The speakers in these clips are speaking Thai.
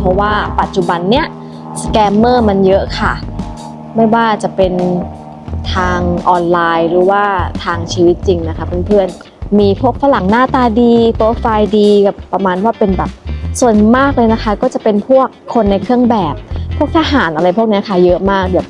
เพราะว่าปัจจุบันเนี้ยสแกมเมอร์มันเยอะค่ะ ไม่ว่าจะเป็นทางออนไลน์หรือว่าทางชีวิตจริงนะคะเพื่อนๆ มีพวกฝรั่งหน้าตาดีโปรไฟล์ดีกับประมาณว่าเป็นแบบส่วนมากเลยนะคะ ก็จะเป็นพวกคนในเครื่องแบบ พวกทหารอะไรพวกนี้ค่ะเยอะมากแบบ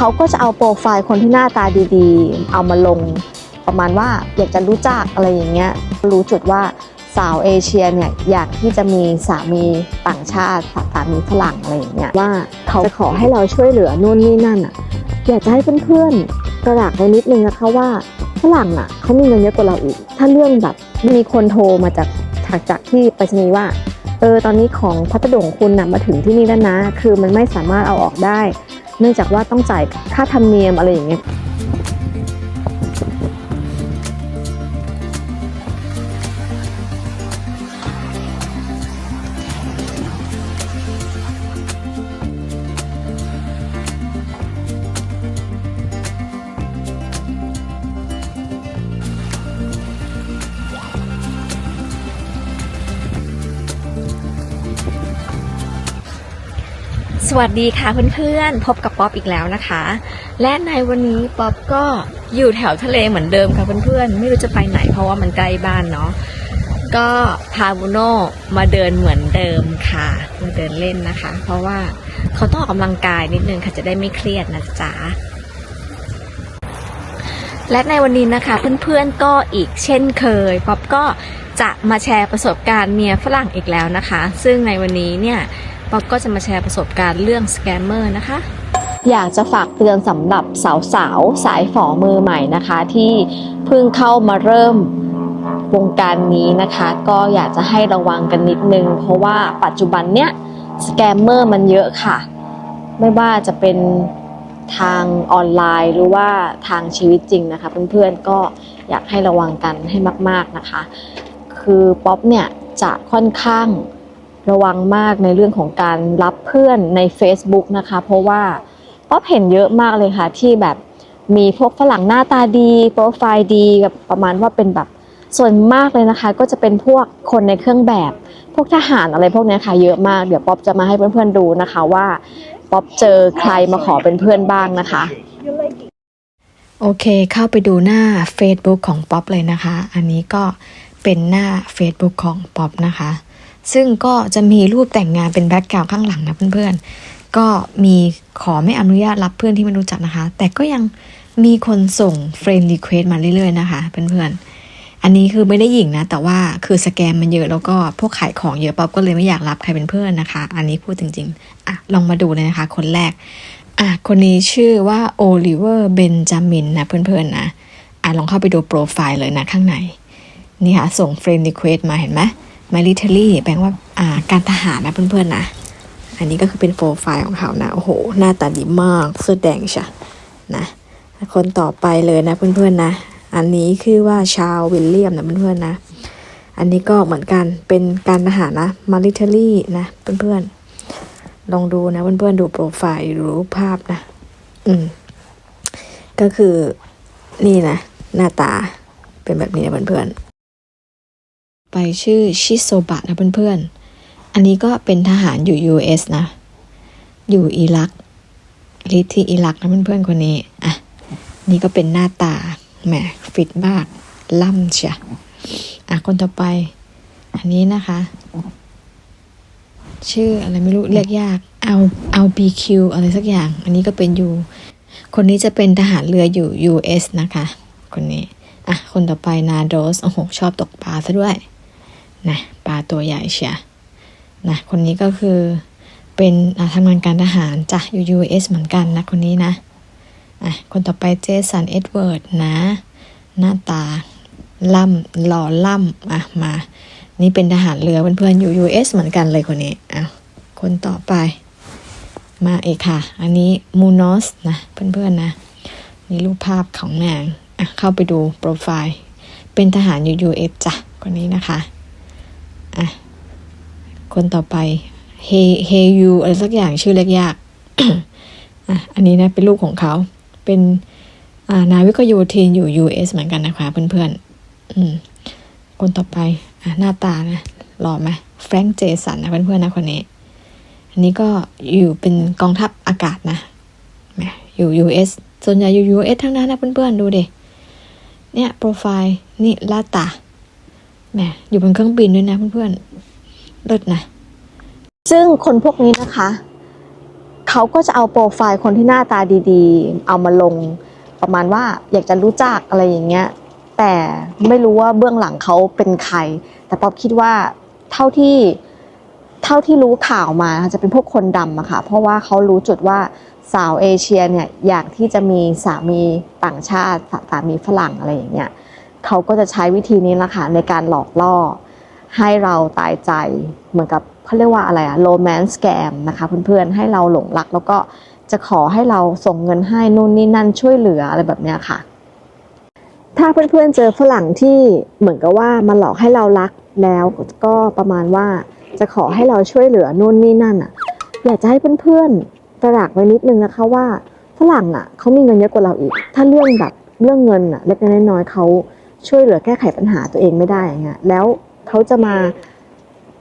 เขาก็จะเอาโปรไฟล์คนที่หน้าตาดีๆ เอามาลงประมาณว่าอยากจะรู้จักอะไรอย่างเงี้ยรู้จุดว่าสาวเอเชียเนี่ยอยากที่จะมีสามีต่างชาติสามีฝรั่งอะไรอย่างเงี้ยว่าเขาจะขอให้เราช่วยเหลือนู่นนี่นั่นอะอยากจะให้เพื่อนๆกระดากไว้นิดนึงนะคะว่าฝรั่งอะเขามีเงินเยอะกว่าเราอีก ถ้าเรื่องแบบมีคนโทรมาจากจากจากที่ไปรษณีย์ว่าเออตอนนี้ของพัสดุของคุณนะมาถึงที่นี่แล้วนะ คือมันไม่สามารถเอาออกได้ เนื่องจากว่าต้องจ่ายค่าธรรมเนียมอะไรอย่างเงี้ย สวัสดีค่ะเพื่อนๆ พบกับป๊อปอีกแล้วนะคะ และในวันนี้ป๊อปก็อยู่แถวทะเลเหมือนเดิมค่ะเพื่อนๆ ไม่รู้จะไปไหนเพราะว่ามันใกล้บ้านเนาะ ก็พาบุโน่มาเดินเหมือนเดิมค่ะ มาเดินเล่นนะคะ เพราะว่าเขาต้องออกกำลังกายนิดนึงค่ะจะได้ไม่เครียดนะจ๊ะ และในวันนี้นะคะเพื่อนๆก็อีกเช่นเคยป๊อปก็จะมาแชร์ประสบการณ์เมียฝรั่งอีกแล้วนะคะ ซึ่งในวันนี้เนี่ย ป๊อปก็จะมาแชร์ประสบการณ์เรื่องสแกมเมอร์นะคะ อยากจะฝากเตือนสำหรับสาวๆสายฝอมือใหม่นะคะ ที่เพิ่งเข้ามาเริ่มวงการนี้นะคะ ก็อยากจะให้ระวังกันนิดนึง เพราะว่าปัจจุบันเนี้ยสแกมเมอร์มันเยอะค่ะ ไม่ว่าจะเป็นทางออนไลน์หรือว่าทางชีวิตจริงนะคะ เพื่อนๆก็อยากให้ระวังกันให้มาก ๆนะคะ คือป๊อปเนี่ยจะค่อนข้าง ระวังมากในเรื่องของการรับเพื่อนใน Facebook นะคะ เพราะว่าป๊อปเห็นเยอะมากเลยค่ะที่แบบมีพวกฝรั่งหน้าตาดีโปรไฟล์ดีกับประมาณว่าเป็นแบบส่วนมากเลยนะคะ ก็จะเป็นพวกคนในเครื่องแบบ พวกทหารอะไรพวกนี้ค่ะเยอะมากเดี๋ยวป๊อปจะมาให้เพื่อนๆดูนะคะว่าป๊อปเจอใครมาขอเป็นเพื่อนบ้างนะคะ โอเคเข้าไปดูหน้า Facebook ของป๊อปเลยนะคะ อันนี้ก็เป็นหน้า Facebook ของป๊อปนะคะ ซึ่งก็จะมีรูปแต่งงานเป็นแบ็กกราวข้างหลังนะเพื่อนๆ ก็มีขอไม่อนุญาตรับเพื่อนที่ไม่รู้จักนะคะ แต่ก็ยังมีคนส่งเฟรนด์รีเควสมาเรื่อยๆนะคะเพื่อนๆ อันนี้คือไม่ได้หยิ่งนะ แต่ว่าคือสแกมมันเยอะแล้วก็พวกขายของเยอะป๊อปก็เลยไม่อยากรับใครเป็นเพื่อนนะคะ อันนี้พูดจริงๆอะลองมาดูเลยนะคะ คนแรกอะคนนี้ชื่อว่าโอลิเวอร์เบนจามินนะเพื่อนๆนะอะลองเข้าไปดูโปรไฟล์เลยนะข้างในนี่ค่ะส่งเฟรนด์รีเควสมาเห็นไหม military แปลว่าอ่าการทหารนะเพื่อนๆนะ อันนี้ก็คือเป็นโปรไฟล์ของเขานะ โอ้โห หน้าตาดีมากเสื้อแดงใช่นะ คนต่อไปเลยนะเพื่อนๆนะ อันนี้คือว่าชาววิลเลียมนะเพื่อนๆนะ อันนี้ก็เหมือนกันเป็นการทหารนะ military นะเพื่อนๆ ลองดูนะเพื่อนๆดูโปรไฟล์ดูรูปภาพนะ อืม ก็คือนี่นะ หน้าตาเป็นแบบนี้นะเพื่อนๆ ไปชื่อชิโซบะนะเพื่อนๆ อันนี้ก็เป็นทหารอยู่ US นะ อยู่อิรักลิที่อิรักนะเพื่อนๆคนนี้ อะ นี่ก็เป็นหน้าตา แหม ฟิตมาก ล่ำเชียอะ คนต่อไป อันนี้นะคะ ชื่ออะไรไม่รู้ เรียกยาก เอา เอา BQ อะไรสักอย่าง อันนี้ก็เป็นอยู่ คนนี้จะเป็นทหารเรืออยู่ US นะคะ คนนี้ อะ คนต่อไปนาโดส โอ้โห ชอบตกปลาซะด้วย นะปลาตัวใหญ่เชียนะคนนี้ก็คือเป็นทำงานการทหารจ้ะอยู่ US เหมือนกันนะคนนี้นะอะคนต่อไปเจสันเอ็ดเวิร์ดนะ หน้าตาล่ำหล่อล่ำอะมา นี่เป็นทหารเรือเพื่อนๆอยู่ US เหมือนกันเลยคนนี้อะคนต่อไปมาเอกค่ะ อันนี้มูนอสนะเพื่อนๆนะ นี่รูปภาพของนางอะเข้าไปดูโปรไฟล์ เป็นทหารอยู่ US จ้ะคนนี้นะคะ อะ คนต่อไปเฮเฮยูอะไรสักอย่างชื่อเล็กยากอะอันนี้นะเป็นลูกของเขา เป็นอ่านาวิกโยธินอยู่ US เหมือนกันนะคะเพื่อนๆอืมคนต่อไปอะหน้าตานะหล่อไหมแฟรงค์เจสันนะเพื่อนๆนะคนนี้ อันนี้ก็อยู่เป็นกองทัพอากาศนะอยู่ US ส่วนใหญ่อยู่ US ทั้งนั้นนะเพื่อนๆ ดูดิเนี่ย โปรไฟล์ นี่ลาตา แหมอยู่บนเครื่องบินด้วยนะเพื่อนๆเลิศนะ ซึ่งคนพวกนี้นะคะ เขาก็จะเอาโปรไฟล์คนที่หน้าตาดีๆ เอามาลงประมาณว่าอยากจะรู้จักอะไรอย่างเงี้ย แต่ไม่รู้ว่าเบื้องหลังเขาเป็นใคร แต่ป๊อบคิดว่าเท่าที่เท่าที่รู้ข่าวมาจะเป็นพวกคนดำอะค่ะ เพราะว่าเขารู้จุดว่าสาวเอเชียเนี่ยอยากที่จะมีสามีต่างชาติสาสามีฝรั่งอะไรอย่างเงี้ย เขาก็จะใช้วิธีนี้ละค่ะในการหลอกล่อ ให้เราตายใจเหมือนกับเขาเรียกว่าอะไรอะโรแมนต์แกมนะคะเพื่อนๆให้เราหลงรัก แล้วก็จะขอให้เราส่งเงินให้นู่นนี่นั่นช่วยเหลืออะไรแบบเนี้ยค่ะ ถ้าเพื่อนๆเจอฝรั่งที่เหมือนกับว่ามันหลอกให้เรารักแล้วก็ประมาณว่าจะขอให้เราช่วยเหลือนู่นนี่นั่นอะอยากจะให้เพื่อนๆตระหนักไว้นิดนึงนะคะว่าฝรั่งอะเขามีเงินเยอะกว่าเราอีก ถ้าเรื่องแบบเรื่องเงินอะเล็กน้อยเขา ช่วยเหลือแก้ไขปัญหาตัวเองไม่ได้อย่างเงี้ยแล้วเขาจะมา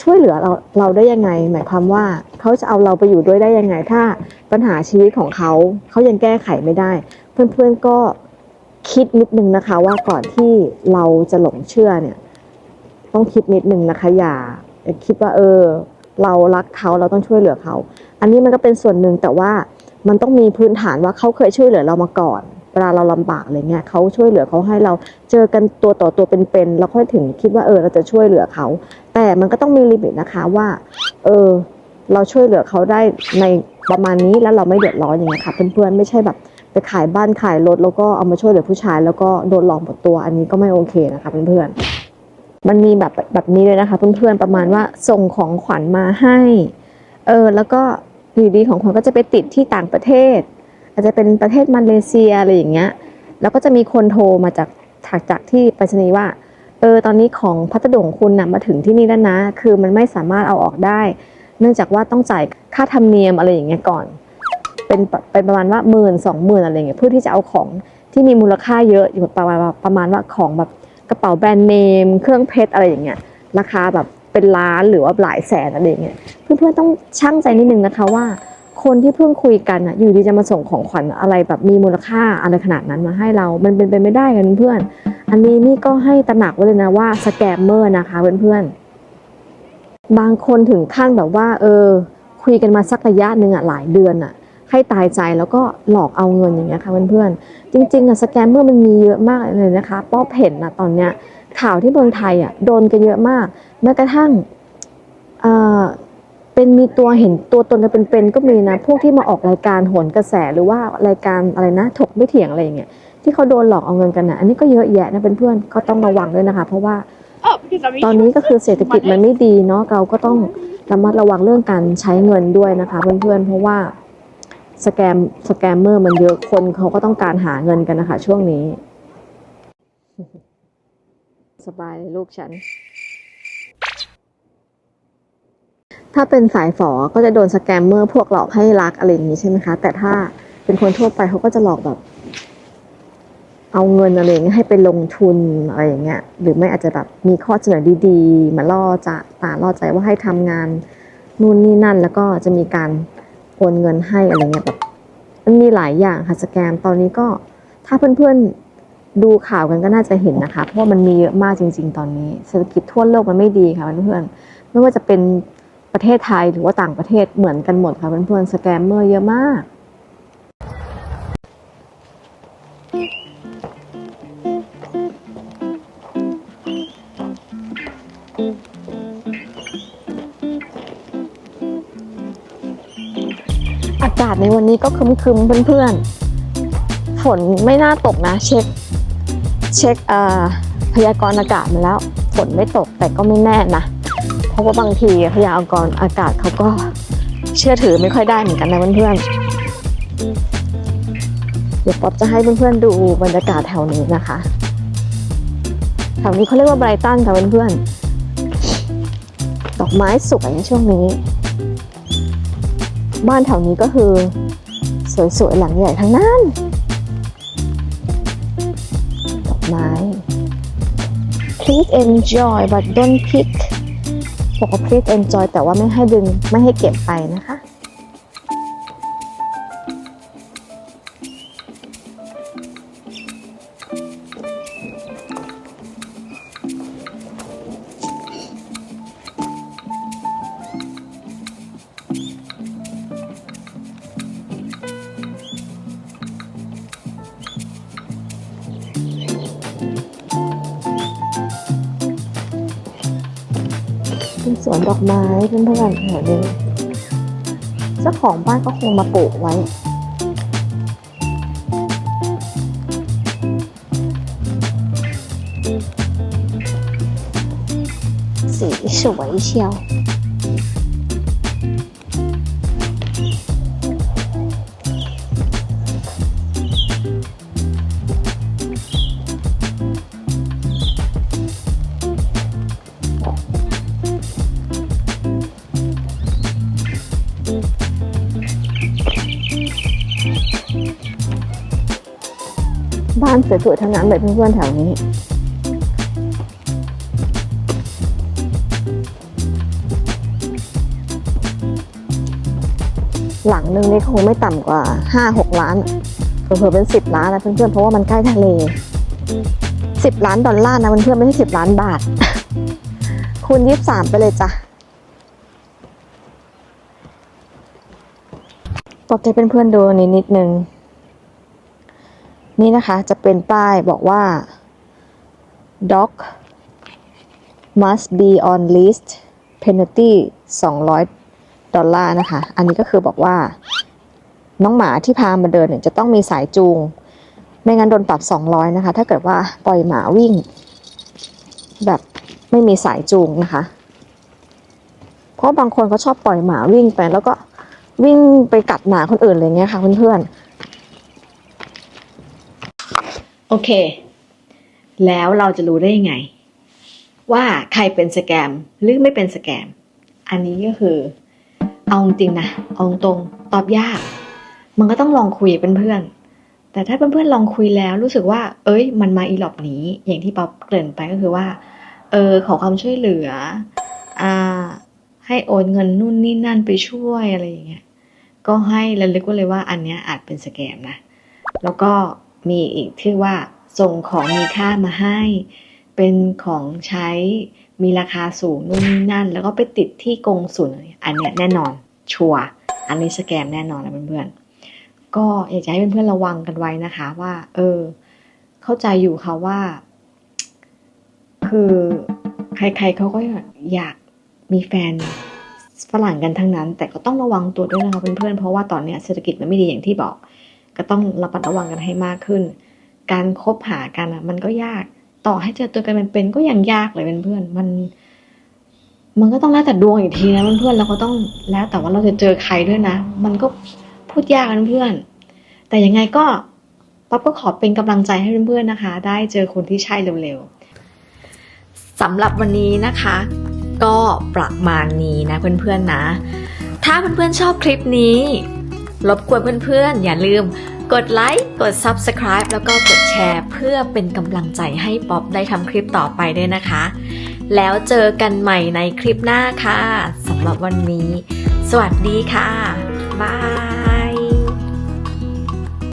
ช่วยเหลือเราเราได้ยังไง หมายความว่าเขาจะเอาเราไปอยู่ด้วยได้ยังไง ถ้าปัญหาชีวิตของเขาเขายังแก้ไขไม่ได้ เพื่อนๆก็คิดนิดนึงนะคะ ว่าก่อนที่เราจะหลงเชื่อเนี่ย ต้องคิดนิดนึงนะคะอย่าคิดว่าเออ เรารักเขาเราต้องช่วยเหลือเขา อันนี้มันก็เป็นส่วนหนึ่งแต่ว่ามันต้องมีพื้นฐานว่าเขาเคยช่วยเหลือเรามาก่อน ลาเราลำบากอะไรเงี้ยเขาช่วยเหลือเขาให้เราเจอกันตัวต่อตัวเป็นๆแล้วค่อยถึงคิดว่าเออเราจะช่วยเหลือเขา แต่มันก็ต้องมีลิมิตนะคะว่า เออ เราช่วยเหลือเขาได้ในประมาณนี้แล้วเราไม่เดือดร้อนอย่างเงี้ยค่ะ เพื่อนๆไม่ใช่แบบไปขายบ้านขายรถแล้วก็เอามาช่วยเหลือผู้ชาย แล้วก็โดนหลอกหมดตัวอันนี้ก็ไม่โอเคนะคะเพื่อนๆมันมีแบบแบบนี้เลยนะคะ เพื่อนๆประมาณว่าส่งของขวัญมาให้ เออแล้วก็ดีๆของขวัญก็จะไปติดที่ต่างประเทศ อาจจะเป็นประเทศมาเลเซียอะไรอย่างเงี้ยแล้วก็จะมีคนโทรมาจากจากจากที่ไปรษณีย์ว่าเออตอนนี้ของพัสดุของคุณนะมาถึงที่นี่แล้วนะ คือมันไม่สามารถเอาออกได้ เนื่องจากว่าต้องจ่ายค่าธรรมเนียมอะไรอย่างเงี้ยก่อน เป็นเป็นประมาณว่าหมื่นสองหมื่นอะไรเงี้ยเพื่อที่จะเอาของที่มีมูลค่าเยอะอยู่ประมาณประมาณว่าของแบบกระเป๋าแบรนด์เนม เครื่องเพชรอะไรอย่างเงี้ยราคาแบบเป็นล้านหรือว่าหลายแสนอะไรอย่างเงี้ยเพื่อนๆต้องช่างใจนิดนึงนะคะว่า คนที่เพิ่งคุยกันอะอยู่ดีจะมาส่งของขวัญอะไรแบบมีมูลค่าอะไรขนาดนั้นมาให้เรา มันเป็นไปไม่ได้กันเพื่อน อันนี้นี่ก็ให้ตระหนักไว้เลยนะว่าสแกมเมอร์นะคะเพื่อนๆ บางคนถึงขั้นแบบว่า เออ คุยกันมาสักระยะหนึ่งอะหลายเดือนอะให้ตายใจแล้วก็หลอกเอาเงินอย่างเงี้ยค่ะเพื่อนๆ จริงๆอะสแกมเมอร์มันมีเยอะมากเลยนะคะป้อเห็นอะตอนเนี้ยข่าวที่เมืองไทยอะโดนกันเยอะมากแม้กระทั่ง เอ่อเป็นมีตัวเห็นตัวตนกันเป็นๆก็มีนะ พวกที่มาออกรายการโหนกระแสหรือว่ารายการอะไรนะ ถกไม่เถียงอะไรอย่างเงี้ยที่เขาโดนหลอกเอาเงินกันนะอันนี้ก็เยอะแยะนะเพื่อนๆก็ต้องระวังด้วยนะคะ เพราะว่า Oh, because I mean, ตอนนี้ก็คือเศรษฐกิจมันไม่ดีเนาะเราก็ต้องระมัดระวังเรื่องการใช้เงินด้วยนะคะเพื่อนๆเพราะว่าสแกมสแกมเมอร์มันเยอะคนเขาก็ต้องการหาเงินกันนะคะ ช่วงนี้ สบายเลยลูกฉัน ถ้าเป็นสายฝอก็จะโดนสแกมเมอร์พวกหลอกให้รักอะไรอย่างนี้ใช่ไหมคะ แต่ถ้าเป็นคนทั่วไปเขาก็จะหลอกแบบ เอาเงินอะไรเงี้ยให้ไปลงทุนอะไรอย่างเงี้ย หรือไม่อาจจะแบบมีข้อเสนอดีๆ มาล่อจะตาล่อใจว่าให้ทำงานนู่นนี่นั่น แล้วก็จะมีการโอนเงินให้อะไรเงี้ยแบบมันมีหลายอย่างค่ะสแกมตอนนี้ก็ถ้าเพื่อนๆดูข่าวกันก็น่าจะเห็นนะคะ เพราะว่ามันมีเยอะมากจริง ๆ ตอนนี้ เศรษฐกิจทั่วโลกมันไม่ดีค่ะเพื่อนๆไม่ว่าจะเป็น ประเทศไทยหรือว่าต่างประเทศเหมือนกันหมดค่ะเพื่อนๆสแกมเมอร์เยอะมาก อากาศในวันนี้ก็คึมๆเพื่อนๆ ฝนไม่น่าตกนะ เช็ค เช็คเอ่อพยากรณ์อากาศมาแล้ว ฝนไม่ตกแต่ก็ไม่แน่นะ ราะว่าบางทีพยากรณ์อากาศเขาก็เชื่อถือไม่ค่อยได้เหมือนกันนะเพื่อนๆเดี๋ยวป๊อปจะให้เพื่อนๆดูบรรยากาศแถวนี้นะคะแถวนี้เขาเรียกว่าไบรตันค่ะเพื่อนๆดอกไม้สวยในช่วงนี้ บ้านแถวนี้ก็คือ สวยๆหลังใหญ่ทั้งนั้นดอกไม้ please enjoy but don't pick บอกว่า please enjoy แต่ว่าไม่ให้ดึงไม่ให้เก็บไปนะคะ สวนดอกไม้เพื่อนๆแถวนี้เจ้าของบ้านก็คงมาปลูกไว้สีสวยเชียว สวยๆทั้งนั้นเลยเพื่อนๆแถวนี้หลังหนึ่งนี่คงไม่ต่ำกว่าห้าหกล้านเผื่อๆเป็นสิบล้านนะเพื่อนๆเพราะว่ามันใกล้ทะเลสิบล้านดอลลาร์นะเพื่อนๆไม่ใช่สิบล้านบาท คูณยี่สิบสามไปเลยจ้ะปอบใจเพื่อนๆดูนิดนิดนึง นี่นะคะจะเป็นป้ายบอกว่า dog must be on list penalty 200 ดอลลาร์นะคะ อันนี้ก็คือบอกว่า น้องหมาที่พามาเดินเนี่ยจะต้องมีสายจูง ไม่งั้นโดนปรับ 200 นะคะ ถ้าเกิดว่าปล่อยหมาวิ่ง แบบไม่มีสายจูงนะคะ เพราะบางคนเขาชอบปล่อยหมาวิ่งไปแล้วก็วิ่งไปกัดหมาคนอื่นอะไรเงี้ยค่ะเพื่อนๆ โอเค แล้วเราจะรู้ได้ยังไง ว่าใครเป็นสแกมหรือไม่เป็นสแกม อันนี้ก็คือ เอาจริงนะ เอาตรงตอบยาก มันก็ต้องลองคุยเป็นเพื่อน แต่ถ้าเพื่อนๆลองคุยแล้วรู้สึกว่า เอ้ย มันมาอีหลอบนี้อย่างที่ป๊อปเกริ่นไปก็คือว่า เออขอความช่วยเหลือ อ่า ให้โอนเงินนู่นนี่นั่นไปช่วยอะไรอย่างเงี้ย ก็ให้ระลึกไว้เลยว่าอันเนี้ยอาจเป็นสแกมนะ แล้วก็ มีอีกที่ว่าส่งของมีค่ามาให้ เป็นของใช้มีราคาสูงนู่นนี่นั่น แล้วก็ไปติดที่กงสุลอันเนี้ยแน่นอน ชัวร์อันนี้สแกมแน่นอนนะเพื่อนๆก็อยากจะให้เพื่อนๆระวังกันไว้นะคะ ว่า เออ เข้าใจอยู่ค่ะว่า คือใครๆเขาก็อยากมีแฟนฝรั่งกันทั้งนั้น แต่ก็ต้องระวังตัวด้วยนะคะเพื่อนๆเพราะว่าตอนเนี้ยเศรษฐกิจมันไม่ดีอย่างที่บอก ก็ต้องระมัดระวังกันให้มากขึ้น การคบหากันอะ มันก็ยากต่อให้เจอตัวกันเป็นๆก็ยังยากเลยเพื่อนๆมัน มันก็ต้องแล้วแต่ดวงอีกทีนะเพื่อนๆแล้วก็ต้องแล้วแต่ว่าเราจะเจอใครด้วยนะ มันก็พูดยากนะเพื่อนแต่ยังไงก็ป๊อปก็ขอเป็นกำลังใจให้เพื่อนๆนะคะ ได้เจอคนที่ใช่เร็วๆสำหรับวันนี้นะคะ ก็ประมาณนี้นะเพื่อนๆนะ ถ้าเพื่อนๆชอบคลิปนี้ รบกวนเพื่อนๆ อย่าลืม กดไลค์ กด Subscribe แล้วก็กดแชร์เพื่อเป็นกำลังใจให้ป๊อปได้ทำคลิปต่อไปด้วยนะคะ แล้วเจอกันใหม่ในคลิปหน้าค่ะสำหรับวันนี้ สวัสดีค่ะ บาย